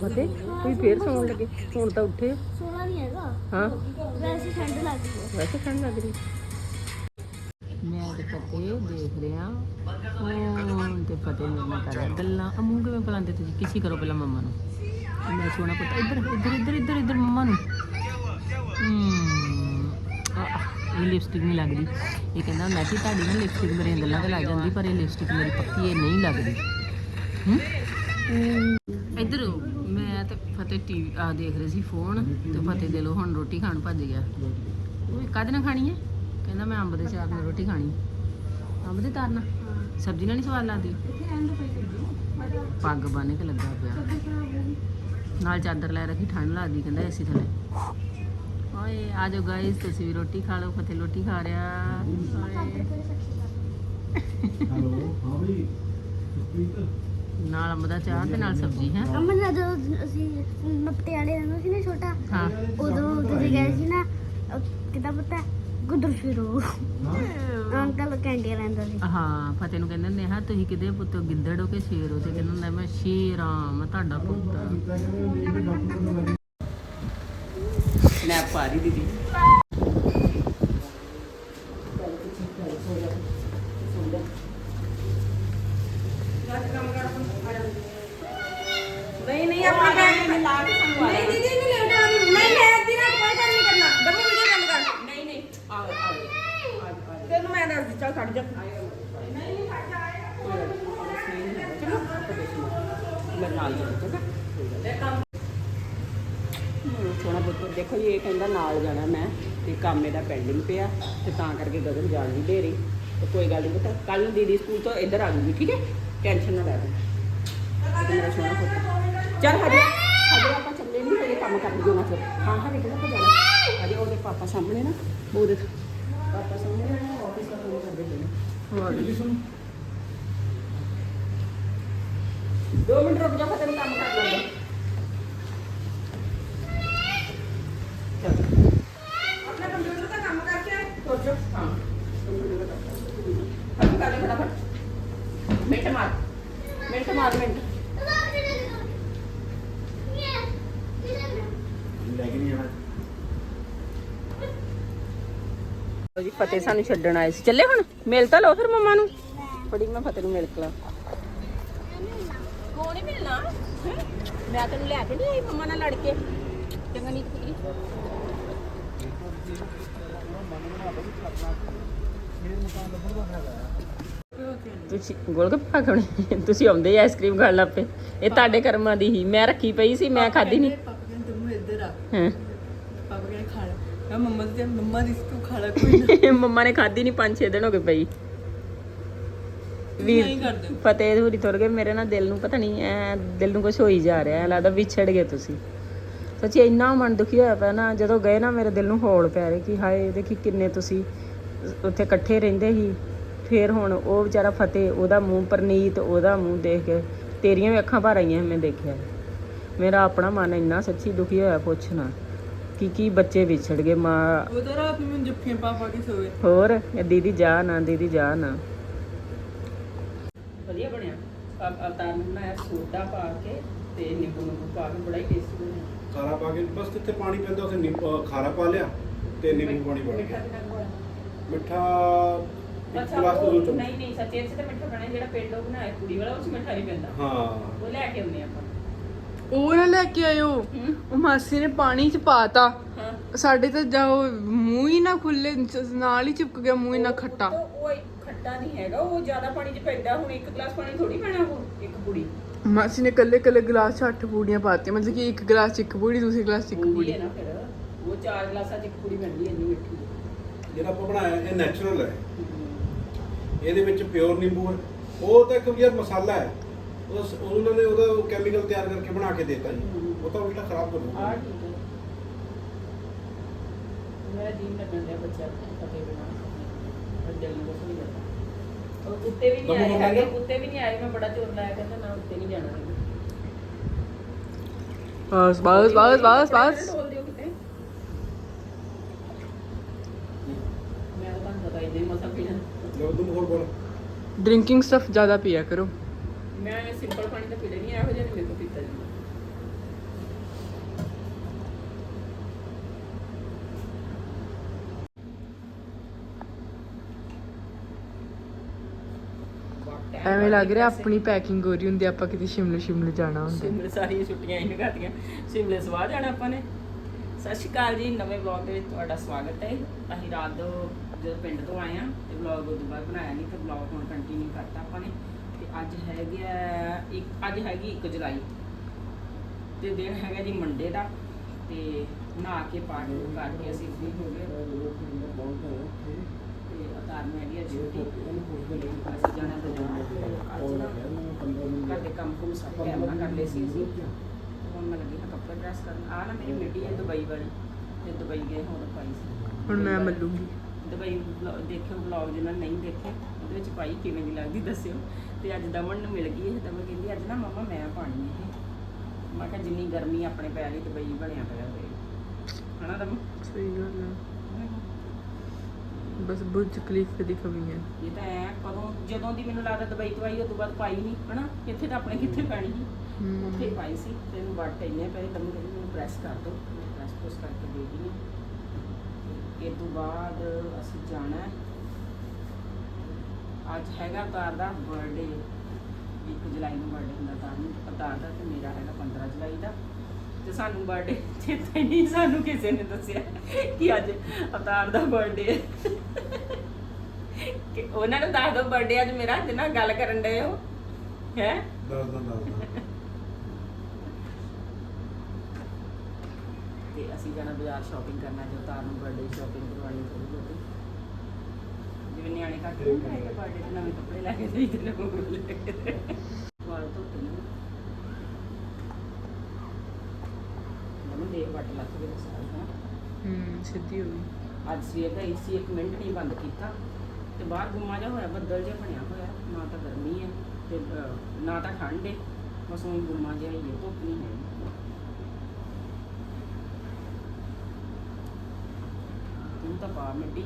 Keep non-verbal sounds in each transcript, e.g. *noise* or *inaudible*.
ਫਤਿਹ ਤੁਸੀਂ ਫੇਰ ਸੌਣ ਲੱਗੇ। ਹੁਣ ਤਾਂ ਉੱਠੇ। ਸੋਣਾ ਨਹੀਂ ਹੈਗਾ। ਹਾਂ। ਵੈਸੇ ਠੰਡ ਲੱਗ ਰਹੀ ਹੈ। ਵੈਸੇ ਠੰਡ ਲੱਗ ਰਹੀ। ਮੈਂ ਤੇ ਫਤਿਹ ਦੇਖ ਰਿਹਾ ਹੁਣ ਤੇ ਫਤਿਹ ਮੇਰੇ ਨਾਲ ਕਰ ਰਿਹਾ। ਗੱਲਾਂ ਆ ਮੂੰਹ ਕਿਵੇਂ ਬੁਲਾਉਂਦੇ ਤੁਸੀਂ? ਕਿਸੇ ਕਰੋ ਪਹਿਲਾਂ ਮੰਮਾ ਨੂੰ। ਮੈਂ ਸੋਹਣਾ ਪੁੱਤ। ਇੱਧਰ ਇੱਧਰ ਇੱਧਰ ਇੱਧਰ ਇੱਧਰ ਮੰਮਾ ਨੂੰ। ਇਹ ਲਿਪਸਟਿਕ ਨਹੀਂ ਲੱਗਦੀ। ਇਹ ਕਹਿੰਦਾ ਮੈਂ ਕਿ ਤੁਹਾਡੀ ਨਾ ਲਿਪਸਟਿਕ ਮੇਰੇ ਗੱਲਾਂ ਤੇ ਲੱਗ ਜਾਂਦੀ ਪਰ ਇਹ ਲਿਪਸਟਿਕ ਮੇਰੀ ਪੱਕੀ ਇਹ ਨਹੀਂ ਲੱਗਦੀ। ਇੱਧਰ ਮੈਂ ਤੇ ਫਤਿਹ ਟੀਵੀ, ਆ ਦੇਖ ਰਹੇ ਸੀ ਫੋਨ ਤੇ ਫਤਿਹ ਦੇ ਲੋ ਹੁਣ ਰੋਟੀ ਖਾਣ ਭੱਜ ਗਿਆ। ਉਹ ਕਾਹਦੇ ਨਾਲ ਖਾਣੀ ਹੈ? ਕਹਿੰਦਾ ਮੈਂ ਅੰਬ ਦੇ ਚਾਰ ਨਾਲ ਰੋਟੀ ਖਾਣੀ। ਅੰਬ ਦੇ ਤਾਰ ਸਬਜ਼ੀ ਨਾਲ ਨਹੀਂ ਸਵਾਦ ਲੱਗਦੀ? ਪੱਗ ਬੰਨ ਕੇ ਲੱਗਾ ਪਿਆ। ਨਾਲ ਚਾਦਰ ਲੈ ਰੱਖੀ ਠੰਡ ਲੱਗਦੀ, ਕਹਿੰਦਾ ਏਸੀ ਥੱਲੇ। ਓਏ ਆ ਜਾਓ ਗਾਇਸ ਤੁਸੀਂ ਵੀ ਰੋਟੀ ਖਾ ਲਓ, ਫਤਿਹ ਰੋਟੀ ਖਾ ਰਿਹਾ। ਹੈਲੋ, ਹਾਂ ਬਈ ਨਾਲ ਅੰਬ ਦਾ ਚਾਰ ਤੇ ਨਾਲ ਸਬਜ਼ੀ ਹੈ? ਅਮਨ ਨਾਲ ਜਦੋਂ ਅਸੀਂ ਮੈਂ ਪਟਿਆਲੇ ਰਹਿੰਦਾ ਸੀ ਨਾ ਛੋਟਾ ਹਾਂ। ਉਦੋਂ ਤੁਸੀਂ ਗਏ ਸੀ ਨਾ ਕਿਤਾ ਪਤਾ? ਗੁੱਦਰ ਫਿਰੋ। ਅੰਕਲ ਕੈਂਡੀ ਰਹਿੰਦਾ ਸੀ। ਹਾਂ ਫਤਿਹ ਨੂੰ ਕਹਿੰਦੇ ਨੇ ਹਾਂ ਤੁਸੀਂ ਕਿਤੇ ਪੁੱਤ ਗਿੱਦੜ ਹੋ ਕੇ ਸ਼ੇਰ ਹੋ? ਤੇ ਕਹਿੰਦਾ ਹੁੰਦਾ ਮੈਂ ਸ਼ੇਰ ਆ ਮੈਂ ਤੁਹਾਡਾ ਪੁੱਤ ਸਨੈਪ ਪਾ ਰਹੀ ਦੀਦੀ ਨਹੀਂ ਨਹੀਂ ਆਪਣਾ ਬੈਗ ਮੈਂ ਲਾ ਕੇ ਸੰਗਵਾ ਨਹੀਂ ਦੀਦੀ ਨਹੀਂ ਲੈਣਾ ਨਹੀਂ ਮੈਂ ਅੱਧੀ ਰਾਤ ਕੋਈ ਕੰਮ ਨਹੀਂ ਕਰਨਾ ਦਮੂ ਵੀਡੀਓ ਬੰਦ ਕਰ ਨਹੀਂ ਨਹੀਂ ਆ ਆ ਤੈਨੂੰ ਮੈਂ ਦੱਸ ਦਿੱਤਾ ਖੜ ਜਾ। ਮੈਂ ਨਾਲ ਜਾਣਾ ਚੰਗਾ ਸੋਣਾ ਪੁੱਤ, ਦੇਖੋ ਇਹ ਕਹਿੰਦਾ ਨਾਲ ਜਾਣਾ ਮੈਂ, ਤੇ ਕੰਮ ਇਹਦਾ ਪੈਂਡਿੰਗ ਪਿਆ, ਤੇ ਤਾਂ ਕਰਕੇ ਗਗਨ ਜਾਣ ਨਹੀਂ ਦੇ ਰਹੀ। ਤੇ ਕੋਈ ਗੱਲ ਨਹੀਂ ਪੁੱਤ ਕੱਲ ਨੂੰ ਦੀਦੀ ਸਕੂਲ ਤੋਂ ਇੱਧਰ ਆ ਜੂਗੀ, ਠੀਕ ਹੈ? ਟੈਨਸ਼ਨ ਨਾ ਲੈ ਤੂੰ। ਮੇਰਾ ਸੋਹਣਾ ਪੁੱਤ। ਚੱਲ ਹਜੇ ਹਜੇ ਆਪਾਂ ਚੱਲੇ ਨਹੀਂ ਹਜੇ ਕੰਮ ਕਰ ਜਾਣਾ ਫਿਰ ਹਾਂ ਹਾਂ ਕਿਹੜਾ ਕੋ ਜਾਣਾ। ਹਜੇ ਉਹਦੇ ਪਾਪਾ ਸਾਹਮਣੇ ਨਾ, ਉਹਦੇ ਪਾਪਾ ਸਾਹਮਣੇ ਨਾ। ਕਰਦੇ ਨੇ ਦੋ ਮਿੰਟ ਰੁਕ ਜਾ ਫਿਰ ਤੈਨੂੰ ਕੰਮ ਕਰ ਲੈਂਦੇ ਆਪਣਾ ਕੰਪਿਊਟਰ ਦਾ ਕੰਮ ਕਰਕੇ ਤੁਰ ਜਾ ਹਾਂ ਅਭੀ ਕਰ ਲੈ ਫਟਾਫਟ ਮਿੰਟ ਮਾਰ ਮਿੰਟ ਮਾਰ ਮਿੰਟ ਲੈ ਕੇ ਨਹੀਂ ਆਣਾ ਜੀ ਫਤਿਹ ਸਾਨੂੰ ਛੱਡਣ ਆਏ ਸੀ। ਚੱਲੇ ਹੁਣ? ਮਿਲ ਤਾਂ ਲਓ ਫਿਰ ਮੰਮਾ ਨੂੰ। ਫੜੀ ਮੈਂ ਫਤਿਹ ਨੂੰ ਮਿਲ ਕੇ ਲਾ। ਕੋਣ ਹੀ ਮਿਲਣਾ ਹੈਂ? ਮੈਂ ਤੈਨੂੰ ਲੈ ਕੇ ਨਹੀਂ ਆਈ ਮੰਮਾ ਨਾਲ ਲੜ ਕੇ। ਚੰਗਾ ਨਹੀਂ ਕੁੜੀ ਤੁਸੀਂ ਗੋਲਗੱਪੇ ਖਾਣੇ ਤੁਸੀਂ ਆਉਂਦੇ ਆ ਆਈਸਕ੍ਰੀਮ ਖਾਣ ਲੱਗ ਪਏ। ਇਹ ਤੁਹਾਡੇ ਕਰਮਾਂ ਦੀ ਹੀ। ਮੈਂ ਰੱਖੀ ਪਈ ਸੀ ਮੈਂ ਖਾਦੀ ਨਹੀਂ ਹਾਂ? ਮੈਂ ਮੰਮਾ ਦੀ ਮੰਮਾ ਦੀ ਤੂੰ ਖਾ ਲੈ ਕੋਈ ਨਾ। *laughs* ਮੰਮਾ ਨੇ ਖਾਦੀ ਨਹੀਂ 5-6 ਦਿਨ ਹੋ ਗਏ ਪਈ। ਨਹੀਂ ਕਰਦੇ। ਫਤਿਹ ਹੋਰੀ ਤੁਰ ਗਏ ਮੇਰੇ ਨਾਲ ਦਿਲ ਨੂੰ ਪਤਾ ਨਹੀਂ ਐ ਦਿਲ ਨੂੰ ਕੁਝ ਹੋਈ ਜਾ ਰਿਹਾ ਐ ਲੱਗਦਾ ਵਿਛੜ ਗਏ ਤੁਸੀਂ। ਸੱਚੀ ਇੰਨਾ ਮਨ ਦੁਖੀ ਹੋਇਆ ਪਿਆ ਨਾ ਜਦੋਂ ਗਏ ਨਾ ਮੇਰੇ ਦਿਲ ਨੂੰ ਹੌਲ ਪੈ ਰਹੀ ਕਿ ਹਾਏ ਦੇਖੀ ਕਿੰਨੇ ਤੁਸੀਂ ਉੱਥੇ ਇਕੱਠੇ ਰਹਿੰਦੇ ਸੀ। ਫੇਰ ਹੁਣ ਉਹ ਵਿਚਾਰਾ ਫਤਿਹ ਉਹਦਾ ਮੂੰਹ ਪਰਨੀਤ ਉਹਦਾ ਮੂੰਹ ਦੇਖ ਕੇ ਤੇਰੀਆਂ ਵੀ ਅੱਖਾਂ ਭਰ ਆਈਆਂ ਮੈਂ ਦੇਖਿਆ। ਮੇਰਾ ਆਪਣਾ ਮਨ ਇੰਨਾ ਸੱਚੀ ਦੁਖੀ ਹੋਇਆ ਪੁੱਛਣਾ ਕਿ ਕੀ ਬੱਚੇ ਵਿਛੜ ਗਏ ਮਾਂ। ਉਹਦਾ ਰਾਤ ਨੂੰ ਜੱਫੀਆਂ ਪਾ ਪਾ ਕੇ ਸੋਏ। ਹੋਰ ਇਹ ਦੀਦੀ ਜਾ ਨਾ ਦੀਦੀ ਜਾ ਨਾ ਵਧੀਆ ਬਣਿਆ। ਅਵਤਾਰ ਨੂੰ ਬਣਾਇਆ ਸੋਡਾ ਪਾ ਕੇ ਤੇ ਨਿੰਬੂ ਨੂੰ ਪਾ ਕੇ ਬੜਾ ਹੀ ਟੇਸਟੀ ਬਣਿਆ। ਖਾਰਾ ਪਾ ਕੇ ਬਸ ਜਿੱਥੇ ਪਾਣੀ ਪੈਂਦਾ ਉੱਥੇ ਨਿੰਬੂ ਖਾਰਾ ਪਾ ਲਿਆ ਤੇ ਨਿੰਬੂ ਪਾਣੀ ਪਾ ਮਿੱਠਾ ਹੋਇਆ? ਮਿੱਠਾ ਇੱਕ ਅੱਛਾ ਗਲਾਸ ਤੋਂ ਉਹ- ਦੋ ਚਮਚ। ਨਹੀਂ ਨਹੀਂ ਸੱਚੇ ਚ ਤੇ ਮਿੱਠਾ ਬਣਿਆ ਜਿਹੜਾ ਪਿੰਡ ਬਣਾਇਆ ਕੁੜੀ ਵਾਲਾ ਚ ਮਿੱਠਾ ਨਹੀਂ ਪੈਂਦਾ। ਹਾਂ। ਉਹ ਲੈ ਕੇ ਆਉਂਦੇ ਆਪਾਂ। ਉਹ ਨਾ ਲੈ ਕੇ ਆਇਓ। ਹੂੰ ਉਹ ਮਾਸੀ ਨੇ ਪਾਣੀ ਚ ਪਾਤਾ। ਹਾਂ। ਸਾਡੇ ਤਾਂ ਜਾਓ ਮੂੰਹ ਹੀ ਨਾ ਖੁੱਲੇ ਨਾਲ ਹੀ ਚਿਪਕ ਗਿਆ ਮੂੰਹ ਇੰਨਾ ਖੱਟਾ। ਉਹ ਉਹ ਖੱਟਾ ਨਹੀਂ ਹੈਗਾ ਉਹ ਜ਼ਿਆਦਾ ਪਾਣੀ ਚ ਪੈਂਦਾ ਹੁਣ ਇੱਕ ਗਲਾਸ ਪਾਣੀ ਥੋੜੀ ਪੈਣਾ ਉਹ ਇੱਕ ਕੁੜੀ ਮਾਸੀ ਨੇ ਕੱਲੇ ਕੱਲੇ ਗਲਾਸ ਚ ਅੱਠ ਪੂੜੀਆਂ ਪਾਤੀਆਂ ਮਤਲਬ ਕਿ ਇੱਕ ਗਲਾਸ ਚ ਇੱਕ ਪੂੜੀ ਦੂਸਰੇ ਗਲਾਸ ਚ ਇੱਕ ਉਹੀ ਪੂੜੀ। ਹੈ ਨਾ ਫਿਰ ਉਹ ਚਾਰ ਗਲਾਸਾਂ ਚ ਇੱਕ ਕੁੜੀ ਪੈਂਦੀ ਹੈ ਇੰਨੀ ਮਿੱਠੀ। ਜਿਹੜਾ ਆਪਾਂ ਬਣਾਇਆ ਇਹ ਨੈਚੁਰਲ ਹੈ। ਇਹਦੇ ਵਿੱਚ ਪਿਓਰ ਨਿੰਬੂ ਹੈ। ਉਹ ਤਾਂ ਇੱਕ ਯਾਰ ਮਸਾਲਾ ਹੈ। ਉਸ ਉਹਨਾਂ ਨੇ ਉਹਦਾ ਕੈਮੀਕਲ ਤਿਆਰ ਕਰਕੇ ਬਣਾ ਕੇ ਦਿੱਤਾ ਜੀ। ਉਹ ਤਾਂ ਉਲਟਾ ਖਰਾਬ ਕਰ ਹੈ। ਮੇਰਾ ਜੀਨ ਲੱਗਣ ਡਿਆ ਬੱਚਾ ਫਤੇ ਬਿਨਾ ਦਿਲ ਨੂੰ ਕੁਛ ਨਹੀਂ ਕਰਦਾ। ਉਹ ਉੱਤੇ ਵੀ ਨਹੀਂ ਆਏ ਨੂੰ ਹੈਗੇ ਕਹਿੰਦਾ? ਉੱਤੇ ਵੀ ਨਹੀਂ ਆਏ ਮੈਂ ਬੜਾ ਚੋਰ ਲਾਇਆ ਕਹਿੰਦਾ ਮੈਂ ਉੱਤੇ ਨਹੀਂ ਜਾਣਾ। ਬਸ ਬਸ ਬਸ ਬਸ ਬਸ। ਕਿਤੇ? ਪਤਾ ਡਰਿੰਕਿੰਗ ਸਟਫ ਜ਼ਿਆਦਾ ਪੀਆ ਕਰੋ। ਮੈਂ ਸਿੰਪਲ ਪਾਣੀ ਤਾਂ ਪੀ ਲੈਣੀ ਇਹੋ ਜਿਹਾ ਨਹੀਂ ਮੇਰੇ ਕੋਲ ਪੀਤਾ ਜਾਂਦਾ। ਐਵੇਂ ਲੱਗ ਰਿਹਾ ਆਪਣੀ ਪੈਕਿੰਗ ਹੋ ਰਹੀ ਹੁੰਦੀ ਆਪਾਂ ਕਿਤੇ ਸ਼ਿਮਲੇ ਸ਼ਿਮਲੇ ਜਾਣਾ ਹੁੰਦਾ। ਸਿਮਲੇ ਸਾਰੀਆਂ ਛੁੱਟੀਆਂ ਹੀ ਲਗਾਤੀਆਂ ਸਿਮਲੇ ਸਵਾਹ ਜਾਣਾ ਆਪਾਂ ਨੇ। ਸਤਿ ਸ਼੍ਰੀ ਅਕਾਲ ਜੀ ਨਵੇਂ ਵਲੌਗ ਦੇ ਵਿੱਚ ਤੁਹਾਡਾ ਸਵਾਗਤ ਹੈ। ਅਸੀਂ ਰਾਤ ਜਦੋਂ ਪਿੰਡ ਤੋਂ ਆਏ ਆ ਤੇ ਵਲੌਗ ਉਦੋਂ ਬਾਅਦ ਬਣਾਇਆ ਨਹੀਂ ਤੇ ਵਲੌਗ ਹੁਣ ਕੰਟੀਨਿਊ ਕਰਤਾ ਆਪਾਂ ਨੇ। ਅੱਜ ਹੈਗੇ ਆ ਇੱਕ, ਅੱਜ ਹੈਗੀ 1 ਜੁਲਾਈ। ਤੇ ਦਿਨ ਹੈਗਾ ਜੀ ਮੰਡੇ ਦਾ, ਤੇ ਨਹਾ ਕੇ ਪਾਣੀ ਕਰਕੇ ਅਸੀਂ ਫ੍ਰੀ ਹੋ ਗਏ। ਤੇ ਅਤਾਰ ਮੈਂ ਹੈਗੀ ਆ ਛੁੱਟੀ ਅਸੀਂ ਜਾਣਾ ਬਾਜ਼ਾਰ ਅੱਜ ਨਾ ਘਰ ਦੇ ਕੰਮ ਕੁਮ ਸਭ ਟਾਈਮ ਨਾਲ ਕਰ ਲਏ ਸੀ ਅਸੀਂ। ਹੁਣ ਮੈਂ ਲੱਗੀ ਹਾਂ ਕੱਪੜੇ ਪ੍ਰੈਸ ਕਰਨ। ਆ ਨਾ ਮੇਰੀ ਬੇਟੀ ਹੈ ਦੁਬਈ ਵਾਲੀ। ਤੇ ਦੁਬਈ ਗਏ, ਹੁਣ ਪਾਈ ਸੀ। ਹੁਣ ਮੈਂ ਮੱਲੂਗੀ। ਦੁਬਈ ਵਲੌ- ਦੇਖਿਓ ਵਲੌਗ ਜਿਹਨਾਂ ਨੇ ਨਹੀਂ ਦੇਖੇ ਉਹਦੇ ਵਿੱਚ ਪਾਈ ਕਿਵੇਂ ਦੀ ਲੱਗਦੀ ਦੱਸਿਓ। ਤੇ ਅੱਜ ਦਮਨ ਨੂੰ ਮਿਲ ਗਈ ਇਹ ਦਮਨ ਕਹਿੰਦੀ ਅੱਜ ਨਾ ਮਮਾ ਮੈਂ ਪਾਣੀ ਇਹ। ਮੈਂ ਕਿਹਾ ਜਿੰਨੀ ਗਰਮੀ ਆਪਣੇ ਪੈਰ ਹੀ ਦੁਬਈ ਬਣਿਆ ਪਿਆ ਹੋਵੇ। ਹਨਾ ਦਮਨ? ਸਹੀ ਗੱਲ ਹੈ ਬਸ ਬੁਰਜ ਖਲੀਫੇ ਦੀ ਕਮੀ ਹੈ। ਇਹ ਤਾਂ ਐ ਕਦੋਂ ਜਦੋਂ ਦੀ ਮੈਨੂੰ ਲੱਗਦਾ ਦੁਬਈ ਤੋਂ ਆਈ ਉਹ ਤੋਂ ਬਾਅਦ ਪਾਈ ਨਹੀਂ ਹਨਾ? ਇੱਥੇ ਤਾਂ ਆਪਣੇ ਕਿੱਥੇ ਪੈਣੀ ਸੀ? ਹਮ। ਉੱਥੇ ਪਾਈ ਸੀ ਤੇ ਇਹਨੂੰ ਵੱਟ ਇੰਨੇ ਪਏ ਤੈਨੂੰ ਕਹਿੰਦੀ ਮੈਨੂੰ ਪ੍ਰੈਸ ਕਰ ਦੋ ਪ੍ਰੈਸ ਪ੍ਰੈਸ ਕਰਕੇ ਦੇ ਦੀ ਇਹ ਤੋਂ ਬਾਅਦ ਅਸੀਂ ਜਾਣਾ ਅੱਜ ਹੈਗਾ ਅਵਤਾਰ ਦਾ ਬਰਥਡੇ 1 ਜੁਲਾਈ ਨੂੰ ਬਰਥਡੇ ਹੁੰਦਾ ਤਾਂ ਨੂੰ। ਅਵਤਾਰ ਦਾ ਤੇ ਮੇਰਾ ਹੈਗਾ 15 ਜੁਲਾਈ ਦਾ। ਤੇ ਸਾਨੂੰ ਬਰਥਡੇ ਚੇਤਾ ਹੀ ਨਹੀਂ ਸਾਨੂੰ ਕਿਸੇ ਨੇ ਦੱਸਿਆ ਕਿ ਅੱਜ ਅਵਤਾਰ ਦਾ ਬਰਥਡੇ ਹੈ। ਕਿ ਉਹਨਾਂ ਨੂੰ ਦੱਸ ਦੋ ਬਰਥਡੇ ਅੱਜ ਮੇਰਾ ਜਿਹਨਾਂ ਨਾਲ ਗੱਲ ਕਰਨ ਡਏ ਹੋ। ਹੈ? ਦੱਸਦਾ ਦੱਸਦਾ ਤੇ ਅਸੀਂ ਜਾਣਾ ਬਾਜ਼ਾਰ ਸ਼ਾਪਿੰਗ ਕਰਨਾ ਜੋ ਤਾਰ ਨੂੰ ਬਰਥਡੇ ਸ਼ਾਪਿੰਗ ਕਰਵਾਉਣੀ ਥੋੜੀ ਬਹੁਤੀ। ਜਿਵੇਂ ਨਿਆਣੇ ਘੱਟ ਨਹੀਂ ਕਰਾਂਗੇ ਬਰਥਡੇ ਤੇ ਨਵੇਂ ਕੱਪੜੇ ਲੈ ਕੇ ਵਾਲ ਧੋਤੇ ਨੇ। ਮੈਨੂੰ ਦੇਖ ਵੱਟ ਲੱਗ ਗਏ ਸਾਰਾ ਹਾਂ ਹੂੰ ਸਿੱਧੀ ਹੋ ਗਈ। ਅੱਜ ਸਵੇਰ ਦਾ ਏਸੀ ਇੱਕ ਮਿੰਟ ਨਹੀਂ ਬੰਦ ਕੀਤਾ। ਤੇ ਬਾਹਰ ਗੁੰਮਾ ਜਿਹਾ ਹੋਇਆ ਬੱਦਲ ਜਿਹਾ ਬਣਿਆ ਹੋਇਆ। ਨਾ ਤਾਂ ਗਰਮੀ ਹੈ ਤੇ ਨਾ ਤਾਂ ਠੰਡ ਹੈ ਬਸ ਉਹ ਗੁੰਮਾ ਜਿਹਾ ਹੀ ਹੈ ਧੁੱਪ ਨਹੀਂ ਹੈ। ਤੂੰ ਪਾ ਮਿੱਟੀ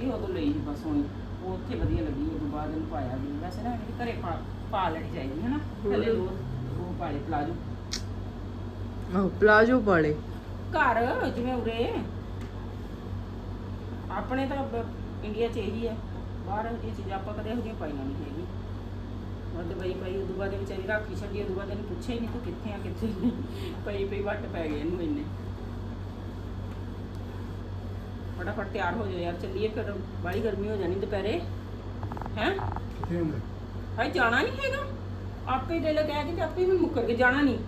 ਇਹ ਉਦੋਂ ਲਈ ਸੀ ਬਸ ਹੁਣ ਉਹ ਉੱਥੇ ਵਧੀਆ ਲੱਗੀ ਉਦੋਂ ਬਾਅਦ ਇਹਨੂੰ ਪਾਇਆ ਵੀ। ਵੈਸੇ ਨਾ ਜਿਹੜੀ ਘਰੇ ਪਾ ਪਾ ਲੈਣੀ ਚਾਹੀਦੀ ਹੈ ਨਾ। ਥੱਲੇ ਲੋ ਉਹ ਪਾਲੇ ਪਲਾਜੋ। ਆਹ ਪਲਾਜੋ ਪਾਲੇ। ਘਰ ਜਿਵੇਂ ਉਰੇ। ਆਪਣੇ ਤਾਂ ਬ- ਇੰਡੀਆ 'ਚ ਇਹੀ ਹੈ। ਬਾਹਰ ਇਹੋ ਜਿਹੀਆਂ ਚੀਜ਼ਾਂ ਆਪਾਂ ਕਦੇ ਇਹੋ ਜਿਹੀਆਂ ਪਾਈਆਂ ਨਹੀਂ ਹੈਗੀ ਉਹ ਦੁਬਈ ਪਈ ਉਦੋਂ ਬਾਅਦ ਇਹ ਵਿਚਾਰੀ ਰਾਖੀ ਛੱਡੀ ਉਦੋਂ ਬਾਅਦ ਇਹਨੂੰ ਪੁੱਛਿਆ ਹੀ ਨਹੀਂ ਤੂੰ ਕਿੱਥੇ ਆ ਕਿੱਥੇ ਨਹੀਂ। ਪਈ ਪਈ ਵੱਟ ਪੈ ਗਏ ਇਹਨੂੰ ਇੰਨੇ। ਫਟਾਫਟ ਤਿਆਰ ਹੋ ਜਾਓ ਯਾਰ ਚੱਲੀਏ ਫਿਰ ਬਾਹਲੀ ਗਰਮੀ ਹੋ ਜਾਣੀ ਦੁਪਹਿਰੇ ਹੈ ਕਿੱਥੇ ਹੁੰਦਾ ਹਾਏ ਜਾਣਾ ਨਹੀਂ ਹੈਗਾ ਆਪੇ ਦੇ ਕਹਿ ਕੇ ਤੇ ਆਪੇ ਵੀ ਮੁੱਕਰ ਕੇ ਜਾਣਾ ਨਹੀਂ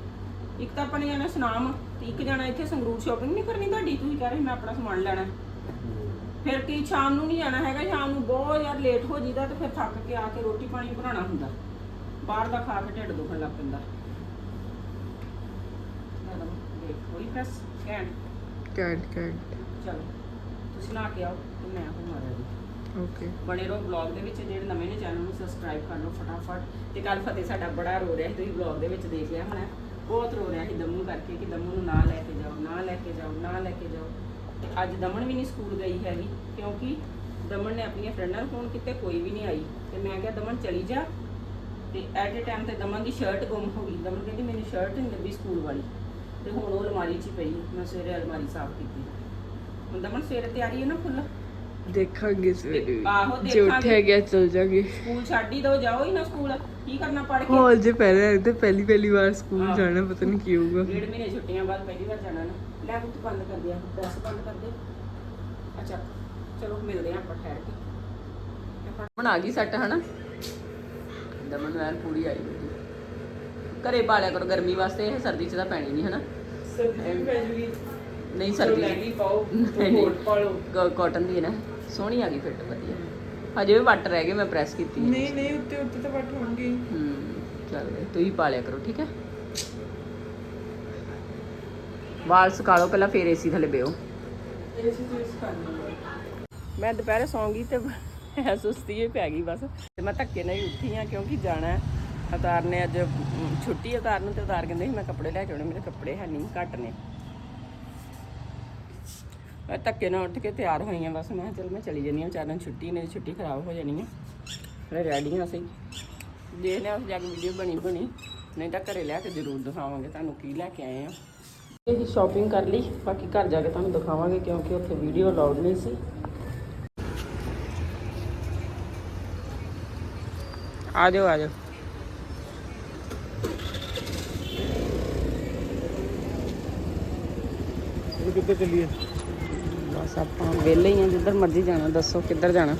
ਇੱਕ ਤਾਂ ਆਪਾਂ ਨੇ ਜਾਣਾ ਸੁਨਾਮ ਤੇ ਇੱਕ ਜਾਣਾ ਇੱਥੇ ਸੰਗਰੂਰ ਸ਼ਾਪਿੰਗ ਨਹੀਂ ਕਰਨੀ ਤੁਹਾਡੀ ਤੁਸੀਂ ਕਹਿ ਰਹੇ ਮੈਂ ਆਪਣਾ ਸਮਾਨ ਲੈਣਾ ਫਿਰ ਕੀ ਸ਼ਾਮ ਨੂੰ ਨਹੀਂ ਜਾਣਾ ਹੈਗਾ ਸ਼ਾਮ ਨੂੰ ਬਹੁਤ ਯਾਰ ਲੇਟ ਹੋ ਜੀਦਾ ਤੇ ਫਿਰ ਥੱਕ ਕੇ ਆ ਕੇ ਰੋਟੀ ਪਾਣੀ ਬਣਾਉਣਾ ਹੁੰਦਾ ਬਾਹਰ ਦਾ ਖਾ ਕੇ ਢਿੱਡ ਦੁਖਣ ਲੱਗ ਪੈਂਦਾ ਲੈ ਦੇਖ ਕੋਈ ਪ੍ਰੈਸ ਕੈਂਡ ਕੈਂਟ ਕੈਂਟ ਚਲੋ ਤੁਸੀਂ ਨਾ ਕੇ ਆਓ ਤੇ ਮੈਂ ਹੁਣ ਮਾਰਿਆ ਜੀ ਓਕੇ ਬਣੇ ਰਹੋ ਵਲੌਗ ਦੇ ਵਿੱਚ ਜਿਹੜੇ ਨਵੇਂ ਨੇ ਚੈਨਲ ਨੂੰ ਸਬਸਕ੍ਰਾਈਬ ਕਰ ਲਓ ਫਟਾਫਟ। ਤੇ ਕੱਲ ਫਤਿਹ ਸਾਡਾ ਬੜਾ ਰੋ ਰਿਹਾ ਸੀ ਤੁਸੀਂ ਵਲੌਗ ਦੇ ਵਿੱਚ ਦੇਖ ਲਿਆ ਹੋਣਾ। ਬਹੁਤ ਰੋ ਰਿਹਾ ਸੀ ਦਮੂ ਕਰਕੇ ਕਿ ਦਮੂ ਨੂੰ ਨਾ ਲੈ ਕੇ ਜਾਓ ਨਾ ਲੈ ਕੇ ਜਾਓ ਨਾ ਲੈ ਕੇ ਜਾਓ। ਤੇ ਅੱਜ ਦਮਨ ਵੀ ਨਹੀਂ ਸਕੂਲ ਗਈ ਹੈਗੀ ਕਿਉਂਕਿ ਦਮਨ ਨੇ ਆਪਣੀਆਂ ਫਰੈਂਡਾਂ ਨੂੰ ਫੋਨ ਕੀਤੇ ਕੋਈ ਵੀ ਨਹੀਂ ਆਈ। ਤੇ ਮੈਂ ਕਿਹਾ ਦਮਨ ਚਲੀ ਜਾ। ਤੇ ਐਟ ਅ ਟਾਈਮ ਤੇ ਦਮਨ ਦੀ ਸ਼ਰਟ ਗੁੰਮ ਹੋ ਗਈ। ਦਮਨ ਕਹਿੰਦੀ ਮੈਨੂੰ ਸ਼ਰਟ ਨਹੀਂ ਲੱਭੀ ਸਕੂਲ ਵਾਲੀ। ਤੇ ਹੁਣ ਉਹ ਅਲਮਾਰੀ 'ਚ ਪਈ ਮੈਂ ਸਵੇਰੇ ਅਲਮਾਰੀ ਸਾਫ਼ ਕੀਤੀ। ਦਮਨ ਸਵੇਰੇ ਤਿਆਰੀ ਹੈ ਨਾ ਫੁੱਲ। ਦੇਖਾਂਗੇ ਸਵੇਰੇ। ਆਹੋ, ਜੇ ਦੇਖਾਂਗੇ। ਉੱਠਿਆ ਗਿਆ ਚਲ ਜਾਗੇ। ਸਕੂਲ ਛੱਡ ਹੀ ਦੋ ਜਾਓ ਹੀ ਨਾ ਸਕੂਲ। ਕੀ ਕਰਨਾ ਪੜ ਕੇ? ਹਾਲ ਜੇ ਪਹਿਲੇ ਤੇ ਪਹਿਲੀ ਪਹਿਲੀ ਵਾਰ ਸਕੂਲ ਹਾਂ। ਜਾਣਾ ਪਤਾ ਨਹੀਂ ਕੀ ਹੋਊਗਾ। ਡੇਢ ਮਹੀਨੇ ਛੁੱਟੀਆਂ ਬਾਅਦ ਪਹਿਲੀ ਵਾਰ ਜਾਣਾ ਨਾ। ਲੈ ਬੁੱਤ ਬੰਦ ਕਰ ਦਿਆ ਪ੍ਰੈਸ ਬੰਦ ਕਰ ਦੇ। ਅੱਛਾ ਚਲੋ ਮਿਲਦੇ ਆਂ ਆਪਾਂ ਠਹਿਰ ਕੇ। ਹੁਣ ਆ ਗਈ ਸੱਟ ਹਨਾ? ਦਮਨ ਵੈਨ ਪੂਰੀ ਆਈ ਬੇਟੀ ਘਰੇ ਕਰੋ ਗਰਮੀ ਵਾਸਤੇ ਇਹ ਸਰਦੀ ਚ ਤਾਂ ਪੈਣੀ ਨਹੀਂ ਹਨਾ? ਸਰਦੀ ਪੈ ਜੂਗੀ। ਨਹੀਂ ਸਰਦੀ। ਲੈਗੀ ਪਾਓ। ਕੋਟ ਪਾ ਲਓ। ਕਾਟਨ ਦੀ ਹੈ ਨਾ ਸੋਹਣੀ ਆ ਗਈ ਫਿੱਟ ਵਧੀਆ। ਹਜੇ ਵੀ ਵੱਟ ਰਹਿ ਗਏ ਮੈਂ ਪ੍ਰੈਸ ਕੀਤੀ। ਨਹੀਂ ਨਹੀਂ ਉੱਤੇ ਉੱਤੇ ਤਾਂ ਵੱਟ ਹੋਣਗੇ ਹੀ। ਚੱਲ ਤੁਸੀਂ ਪਾ ਲਿਆ ਕਰੋ ਠੀਕ ਹੈ? ਵਾਲ ਸੁਕਾ ਲਓ ਪਹਿਲਾਂ ਫੇਰ ਏਸੀ ਥੱਲੇ ਬਿਓ ਚੀਜ਼ ਯੂਜ਼ ਕਰਨੀ ਮੈਂ ਦੁਪਹਿਰੇ ਸੌਂਗੀ ਤੇ ਐ ਸੁਸਤੀ ਹੀ ਪੈ ਗਈ ਬਸ। ਤੇ ਮੈਂ ਧੱਕੇ ਨਾਲ ਹੀ ਉੱਠੀ ਆ ਕਿਉਂਕਿ ਜਾਣਾ ਹੈ। ਅਵਤਾਰ ਨੇ ਅੱਜ ਛੁੱਟੀ ਅਵਤਾਰ ਨੂੰ ਤੇ ਅਵਤਾਰ ਕਹਿੰਦੇ ਸੀ ਮੈਂ ਕੱਪੜੇ ਲੈ ਕੇ ਆਉਣੇ ਮੇਰੇ ਕੱਪੜੇ ਹੈ ਨਹੀਂ ਘੱਟ ਨੇ। ਧੱਕੇ ਨਾਲ ਉੱਠ ਕੇ ਤਿਆਰ ਹੋਈ ਆ ਬਸ। ਮੈਂ ਕਿਹਾ ਚੱਲ ਮੈਂ ਚਲੀ ਜਾਨੀ ਆ ਵਿਚਾਰਾਂ ਨੂੰ ਛੁੱਟੀ ਨੇ ਛੁੱਟੀ ਖਰਾਬ ਹੋ ਜਾਣੀ ਆ ਹਲੇ ਰੈਡੀ ਆ ਅਸੀਂ। ਦੇਖਦੇ ਹਾਂ ਉਸ ਜਾ ਕੇ ਵੀਡੀਓ ਬਣੀ ਬਣੀ, ਨਹੀਂ ਤਾਂ ਘਰੇ ਲੈ ਕੇ ਜ਼ਰੂਰ ਦਿਖਾਵਾਂਗੇ ਤੁਹਾਨੂੰ ਕੀ ਲੈ ਕੇ ਆਏ ਆ ਇਹ ਸ਼ਾਪਿੰਗ ਕਰ ਲਈ, ਬਾਕੀ ਘਰ ਜਾ ਕੇ ਤੁਹਾਨੂੰ ਦਿਖਾਵਾਂਗੇ ਕਿਉਂਕਿ ਉੱਥੇ ਵੀਡੀਓ ਅਲਾਉਡ ਨਹੀਂ ਸੀ। ਆ ਜਾਓ ਆ ਜਾਓ। ਕਿੱਥੇ ਚੱਲੀਏ? ਬਸ ਆਪਾਂ ਵਿਹਲੇ ਹੀ ਆ ਜਿੱਧਰ ਮਰਜ਼ੀ ਜਾਣਾ ਦੱਸੋ ਕਿੱਧਰ ਜਾਣਾ?